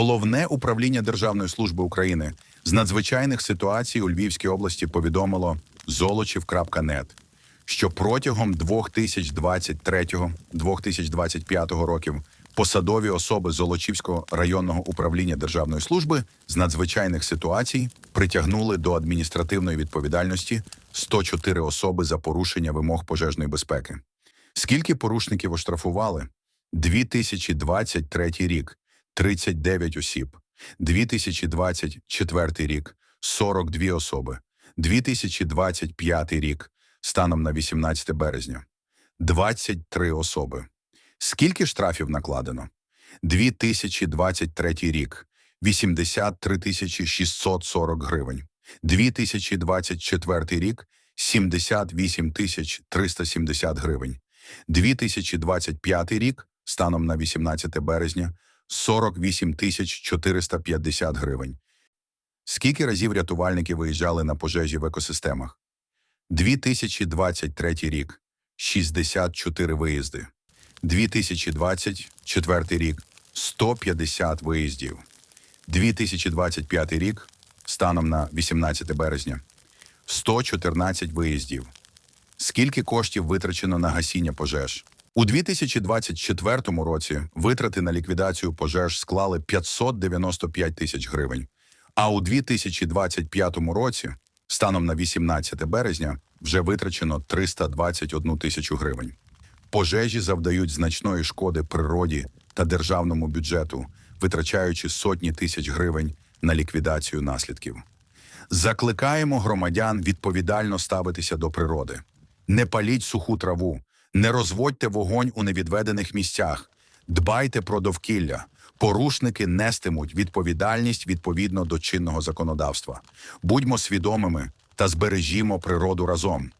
Головне управління Державної служби України з надзвичайних ситуацій у Львівській області повідомило золочів.нет, що протягом 2023-2025 років посадові особи Золочівського районного управління Державної служби з надзвичайних ситуацій притягнули до адміністративної відповідальності 104 особи за порушення вимог пожежної безпеки. Скільки порушників оштрафували? 2023 рік 39 осіб, 2024 рік 42 особи, 2025 рік станом на 18 березня 23 особи. Скільки штрафів накладено? 2023 рік 83 тисячі 640 гривень, 2024 рік 78 тисяч 370 гривень, 2025 рік станом на 18 березня 48 тисяч 450 гривень. Скільки разів рятувальники виїжджали на пожежі в екосистемах? 2023 рік 64 виїзди. 2024 рік 150 виїздів. 2025 рік станом на 18 березня 114 виїздів. Скільки коштів витрачено на гасіння пожеж? У 2024 році витрати на ліквідацію пожеж склали 595 тисяч гривень, а у 2025 році, станом на 18 березня, вже витрачено 321 тисячу гривень. Пожежі завдають значної шкоди природі та державному бюджету, витрачаючи сотні тисяч гривень на ліквідацію наслідків. Закликаємо громадян відповідально ставитися до природи. Не паліть суху траву, не розводьте вогонь у невідведених місцях, дбайте про довкілля. Порушники нестимуть відповідальність відповідно до чинного законодавства. Будьмо свідомими та збережімо природу разом.